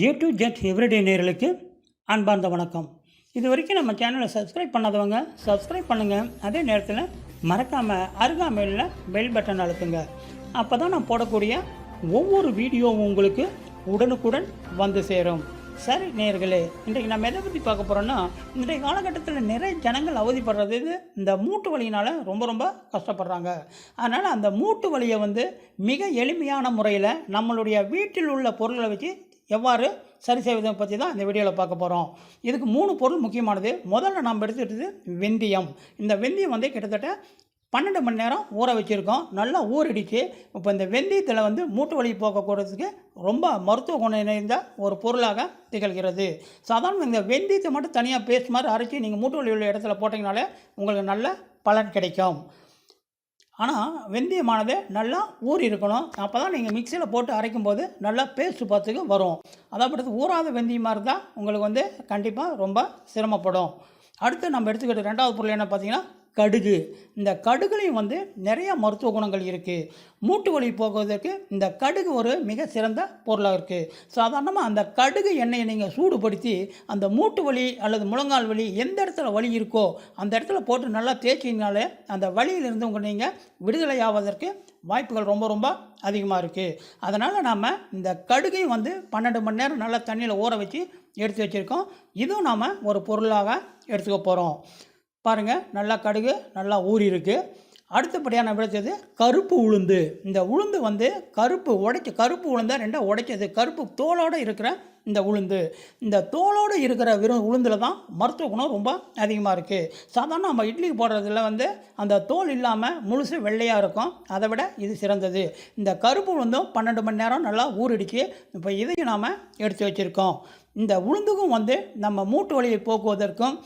A to Z everyday நேர்களுக்கு அன்பார்ந்த வணக்கம். இது வரைக்கும் நம்ம சேனலை சப்ஸ்கிரைப் பண்ணாதவங்க சப்ஸ்கிரைப் பண்ணுங்கள் அதே நேரத்தில் மறக்காமல் அருகாமையில் பெல் பட்டன் அழுத்துங்க. அப்போ தான் நான் போடக்கூடிய ஒவ்வொரு வீடியோவும் உங்களுக்கு உடனுக்குடன் வந்து சேரும். சரி நேர்களே இன்றைக்கு நம்ம எதை பற்றி பார்க்க போகிறோன்னா இன்றைய காலகட்டத்தில் நிறைய ஜனங்கள் அவதிப்படுறது இந்த மூட்டு வலியினால் ரொம்ப ரொம்ப கஷ்டப்படுறாங்க. அதனால் அந்த மூட்டு வலியை வந்து மிக எளிமையான முறையில் நம்மளுடைய வீட்டில் உள்ள பொருளை வச்சு எவ்வாறு சரி செய்வதை பற்றி தான் இந்த வீடியோவில் பார்க்க போகிறோம் இதுக்கு மூணு பொருள் முக்கியமானது. முதல்ல நம்ம எடுத்துக்கிட்டது வெந்தயம். இந்த வெந்தயம் வந்து கிட்டத்தட்ட பன்னெண்டு மணி நேரம் ஊற வச்சுருக்கோம். நல்லா ஊறிடுச்சு. இப்போ இந்த வெந்தயத்தில் வந்து மூட்டு வலி போக்கக்கூடதுக்கு ரொம்ப மருத்துவ குணம் நிறைந்த ஒரு பொருளாக திகழ்கிறது. சாதாரண இந்த வெந்தயத்தை மட்டும் தனியாக பேஸ்ட் மாதிரி அரைச்சி நீங்கள் மூட்டு வலி உள்ள இடத்துல போட்டிங்கனாலே உங்களுக்கு நல்ல பலன் கிடைக்கும். ஆனால் வெந்தயமானது நல்லா ஊறி இருக்கணும் அப்போ தான் நீங்கள் மிக்சியில் போட்டு அரைக்கும் போது நல்லா பேஸ்ட் பார்த்துக்கு வரும். அதாவது ஊறாத வெந்தயமாக இருந்தால் உங்களுக்கு வந்து கண்டிப்பாக ரொம்ப சிரமப்படும். அடுத்து நம்ம எடுத்துக்கிட்ட ரெண்டாவது பொருள் என்ன பார்த்தீங்கன்னா கடுகு. இந்த கடுகுலையும் வந்து நிறைய மருத்துவ குணங்கள் இருக்குது மூட்டு வலி போக்குவதற்கு இந்த கடுகு ஒரு மிக சிறந்த பொருளாக இருக்குது சாதாரணமாக அந்த கடுகு எண்ணெயை நீங்கள் சூடுபடுத்தி அந்த மூட்டு வலி அல்லது முழங்கால் வலி எந்த இடத்துல வலி இருக்கோ அந்த இடத்துல போட்டு நல்லா தேய்ச்சிங்கனாலே அந்த வலியிலிருந்து உங்கள் நீங்கள் விடுதலை ஆவதற்கு வாய்ப்புகள் ரொம்ப ரொம்ப அதிகமாக இருக்குது அதனால் நாம் இந்த கடுகையும் வந்து பன்னெண்டு மணி நேரம் நல்லா தண்ணியில் ஊற வச்சு எடுத்து வச்சுருக்கோம். இதுவும் நாம் ஒரு பொருளாக எடுத்துக்க போகிறோம் பாருங்கள் நல்லா கடுகு நல்லா ஊறி இருக்குது அடுத்தபடியான விளைச்சது கருப்பு உளுந்து. இந்த உளுந்து வந்து கருப்பு உடைக்க கருப்பு உளுந்தை ரெண்டாக உடைச்சது கருப்பு தோலோடு இருக்கிற இந்த உளுந்து. இந்த தோலோடு இருக்கிற வெறும் உளுந்தில் தான் மருத்துவ குணம் ரொம்ப அதிகமாக இருக்குது சாதாரண நம்ம இட்லிக்கு போடுறதுல வந்து அந்த தோல் இல்லாமல் முழுசு வெள்ளையாக இருக்கும். அதை விட இது சிறந்தது. இந்த கருப்பு உளுந்தும் பன்னெண்டு மணி நேரம் நல்லா ஊறிடிச்சு. இப்போ இதையும் நாம் எடுத்து வச்சுருக்கோம். இந்த உளுந்துக்கும் வந்து நம்ம மூட்டு வலியை போக்குவதற்கும்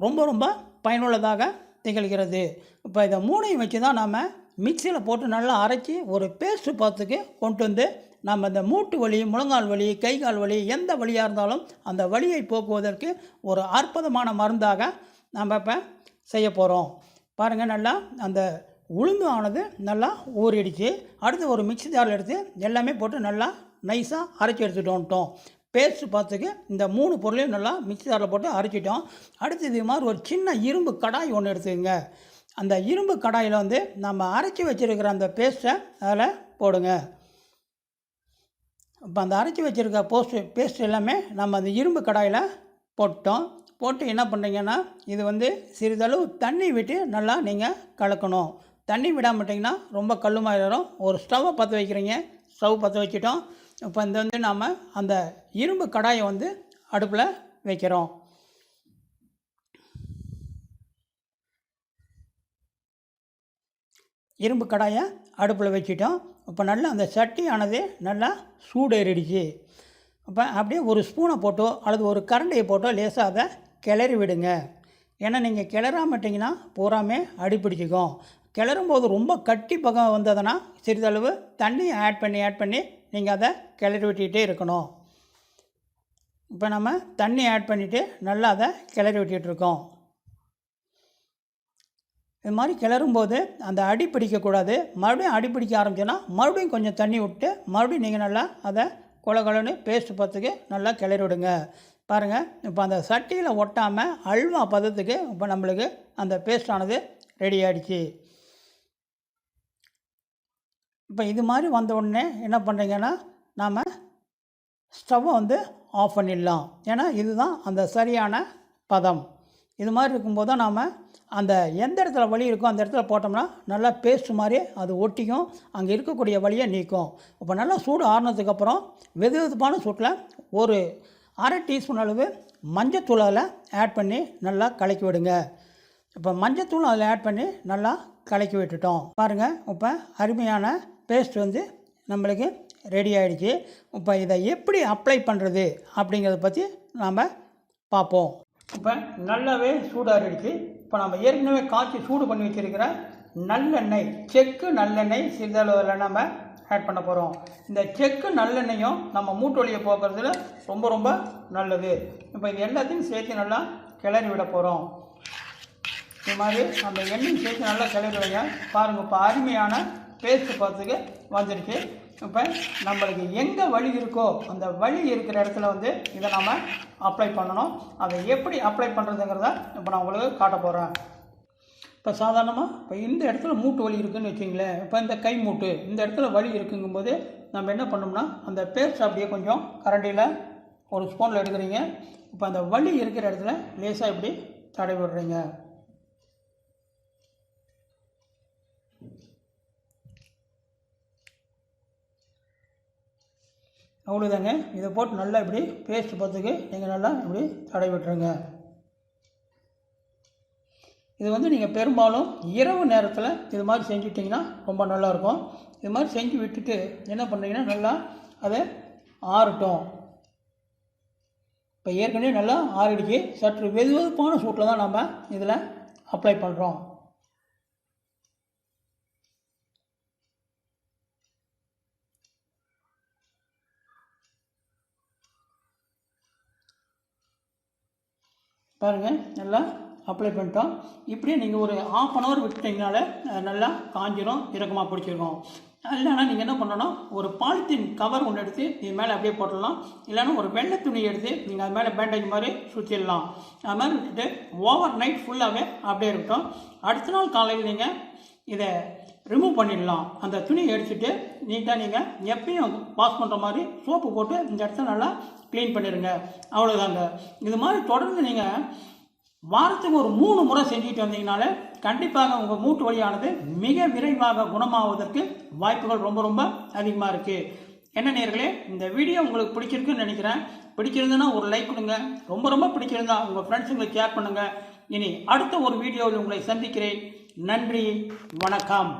ரொம்ப ரொம்ப பயனுள்ளதாக திகழ்கிறது. இப்போ இதை மூணையும் வச்சு தான் நாம் மிக்சியில் போட்டு நல்லா அரைச்சி ஒரு பேஸ்ட் பார்த்துக்கு கொண்டு வந்து நம்ம இந்த மூட்டு வலி முழங்கால் வலி கை கால் வலி எந்த வலியாக இருந்தாலும் அந்த வலியை போக்குவதற்கு ஒரு அற்புதமான மருந்தாக நம்ம இப்போ செய்ய போகிறோம் பாருங்கள் நல்லா அந்த உளுந்து ஆனது நல்லா ஊறிடுச்சு. அடுத்து ஒரு மிக்ஸி ஜாரில் எடுத்து எல்லாமே போட்டு நல்லா நைஸாக அரைச்சி எடுத்துகிட்டு வந்துட்டோம். பேஸ்ட் பார்த்துக்கு இந்த மூணு பொருளையும் நல்லா மிக்ஸி ஜாரில் போட்டு அரைச்சிட்டோம். அடுத்து இது மாதிரி ஒரு சின்ன இரும்பு கடாய் ஒன்று எடுத்துக்கோங்க. அந்த இரும்பு கடாயில் வந்து நம்ம அரைச்சி வச்சுருக்கிற அந்த பேஸ்ட்டை அதில் போடுங்க. இப்போ அந்த அரைச்சி வச்சுருக்க போஸ்ட் பேஸ்ட் எல்லாமே நம்ம அந்த இரும்பு கடாயில் போட்டோம். போட்டு என்ன பண்ணுறீங்கன்னா இது வந்து சிறிதளவு தண்ணி விட்டு நல்லா நீங்கள் கலக்கணும். தண்ணி விடாமட்டிங்கன்னா ரொம்ப கல்லுமாயிரும். ஒரு ஸ்டவ்வை பற்ற வைக்கிறீங்க. ஸ்டவ் பற்ற வச்சுட்டோம். இப்போ இந்த வந்து நாம் அந்த இரும்பு கடாயை வந்து அடுப்பில் வைக்கிறோம். இரும்பு கடாயை அடுப்பில் வச்சுட்டோம். இப்போ நல்லா அந்த சட்டியானது நல்லா சூடேறிடுச்சு. அப்போ அப்படியே ஒரு ஸ்பூனை போட்டோ அல்லது ஒரு கரண்டையை போட்டோ லேசாக அதை கிளறி விடுங்க. ஏன்னா நீங்கள் கிளறாமட்டிங்கன்னா பூராமே அடிப்பிடிச்சிக்கும் கிளறும் போது ரொம்ப கட்டி பக்கம் வந்ததுன்னா சிறிதளவு தண்ணி ஆட் பண்ணி ஆட் பண்ணி நீங்கள் அதை கிளறி விட்டுக்கிட்டே இருக்கணும். இப்போ நம்ம தண்ணி ஆட் பண்ணிவிட்டு நல்லா அதை கிளறி விட்டுட்ருக்கோம் இது மாதிரி கிளறும்போது அந்த அடி பிடிக்கக்கூடாது மறுபடியும் அடி பிடிக்க ஆரம்பிச்சோன்னா மறுபடியும் கொஞ்சம் தண்ணி விட்டு மறுபடியும் நீங்கள் நல்லா அதை கொல பேஸ்ட்டு பேஸ்ட் பத்துக்கு நல்லா கிளறி விடுங்க. பாருங்கள் இப்போ அந்த சட்டியில் ஒட்டாமல் அல்வா பதத்துக்கு இப்போ நம்மளுக்கு அந்த பேஸ்டானது ரெடி ஆகிடுச்சு இப்போ இது மாதிரி வந்த உடனே என்ன பண்ணுறீங்கன்னா நாம் ஸ்டவ்வை வந்து ஆஃப் பண்ணிடலாம். ஏன்னா இதுதான் அந்த சரியான பதம். இது மாதிரி இருக்கும்போது தான் நாம் அந்த எந்த இடத்துல வலி இருக்கோ அந்த இடத்துல போட்டோம்னா நல்லா பேஸ்ட் மாதிரி அது ஒட்டிக்கும். அங்கே இருக்கக்கூடிய வழியை நீக்கும். இப்போ நல்லா சூடு ஆறுனதுக்கப்புறம் வெது வெதுப்பான சூட்டில் ஒரு அரை டீஸ்பூன் அளவு மஞ்சத்தூள் அதில் ஆட் பண்ணி நல்லா கலக்கி விடுங்க. இப்போ மஞ்சத்தூள் அதில் ஆட் பண்ணி நல்லா கலக்கி விட்டுட்டோம். பாருங்கள் இப்போ அருமையான பேஸ்ட் வந்து நம்மளுக்கு ரெடி ஆகிடுச்சு இப்போ இதை எப்படி அப்ளை பண்ணுறது அப்படிங்கிறத பற்றி நாம் பார்ப்போம். இப்போ நல்லாவே சூடாகிடுச்சு. இப்போ நம்ம ஏற்கனவே காய்ச்சி சூடு பண்ணி வச்சுருக்கிற நல்லெண்ணெய் செக்கு நல்லெண்ணெய் சிறிதளவில் நம்ம ஆட் பண்ண போகிறோம் இந்த செக்கு நல்லெண்ணெயும் நம்ம மூட்டு வழியை போக்குறதுல ரொம்ப ரொம்ப நல்லது. இப்போ இது எல்லாத்தையும் சேர்த்து நல்லா கிளறி விட போகிறோம் இது மாதிரி அந்த எண்ணெய் சேர்த்து நல்லா கிளறி வைங்க பாருங்கள் இப்போ அருமையான பேஸ்ட்டு பார்த்துக்கு வந்துருச்சு இப்போ நம்மளுக்கு எங்கே வழி இருக்கோ அந்த வழி இருக்கிற இடத்துல வந்து இதை நாம் அப்ளை பண்ணணும். அதை எப்படி அப்ளை பண்ணுறதுங்கிறத இப்போ நான் உங்களுக்கு காட்ட போகிறேன் இப்போ சாதாரணமாக இப்போ இந்த இடத்துல மூட்டு வலி இருக்குதுன்னு வச்சிங்களேன். இப்போ இந்த கை மூட்டு இந்த இடத்துல வலி இருக்குங்கும்போது நம்ம என்ன பண்ணோம்னா அந்த பேஸ்ட் அப்படியே கொஞ்சம் கரண்டியில் ஒரு ஸ்பூனில் எடுக்கிறீங்க. இப்போ அந்த வலி இருக்கிற இடத்துல லேசாக இப்படி தடை விடுறீங்க. அவ்வளோதாங்க இதை போட்டு நல்லா இப்படி பேஸ்ட் பார்த்துக்கு நீங்கள் நல்லா இப்படி தடை விட்டுருங்க. இது வந்து நீங்கள் பெரும்பாலும் இரவு நேரத்தில் இது மாதிரி செஞ்சுட்டிங்கன்னா ரொம்ப நல்லாயிருக்கும் இது மாதிரி செஞ்சு விட்டுட்டு என்ன பண்ணுறீங்கன்னா நல்லா அதை ஆறட்டும். இப்போ ஏற்கனவே நல்லா ஆறிடுச்சு. சற்று வெது வெதுப்பான சூட்டில் தான் நம்ம இதில் அப்ளை பண்ணுறோம் பாருங்கள் நல்லா அப்ளை பண்ணிட்டோம். இப்படியே நீங்கள் ஒரு ஆஃப் அன் ஹவர் விட்டுட்டிங்கனால நல்லா காஞ்சிரும் இறக்கமாக பிடிச்சிருக்கும் இல்லைன்னா நீங்கள் என்ன பண்ணணும் ஒரு பாலித்தீன் கவர் ஒன்று எடுத்து இது மேலே அப்படியே போட்டுடலாம். இல்லைன்னா ஒரு வெள்ளை துணி எடுத்து நீங்கள் அது மேலே பேண்டேஜ் மாதிரி சுற்றிடலாம் அது மாதிரி விட்டுட்டு ஓவர் நைட் ஃபுல்லாகவே அப்படியே இருக்கட்டும். அடுத்த நாள் காலையில் நீங்கள் இதை ரிமூவ் பண்ணிடலாம். அந்த துணியை எடுத்துட்டு நீட்டாக நீங்கள் எப்பயும் வாஷ் பண்ணுற மாதிரி சோப்பு போட்டு இந்த இடத்த நல்லா க்ளீன் பண்ணிடுங்க அவ்வளோதாங்க இது மாதிரி தொடர்ந்து நீங்கள் வாரத்துக்கு ஒரு மூணு முறை செஞ்சுட்டு வந்தீங்கனாலே கண்டிப்பாக உங்கள் மூட்டு வழியானது மிக விரைவாக குணமாவதற்கு வாய்ப்புகள் ரொம்ப ரொம்ப அதிகமாக இருக்குது என்ன நேர்களே இந்த வீடியோ உங்களுக்கு பிடிச்சிருக்குன்னு நினைக்கிறேன். பிடிச்சிருந்ததுன்னா ஒரு லைக் கொடுங்க. ரொம்ப ரொம்ப பிடிச்சிருந்தா உங்கள் ஃப்ரெண்ட்ஸுங்களுக்கு ஷேர் பண்ணுங்கள் இனி அடுத்த ஒரு வீடியோவில் உங்களை சந்திக்கிறேன். நன்றி. வணக்கம்.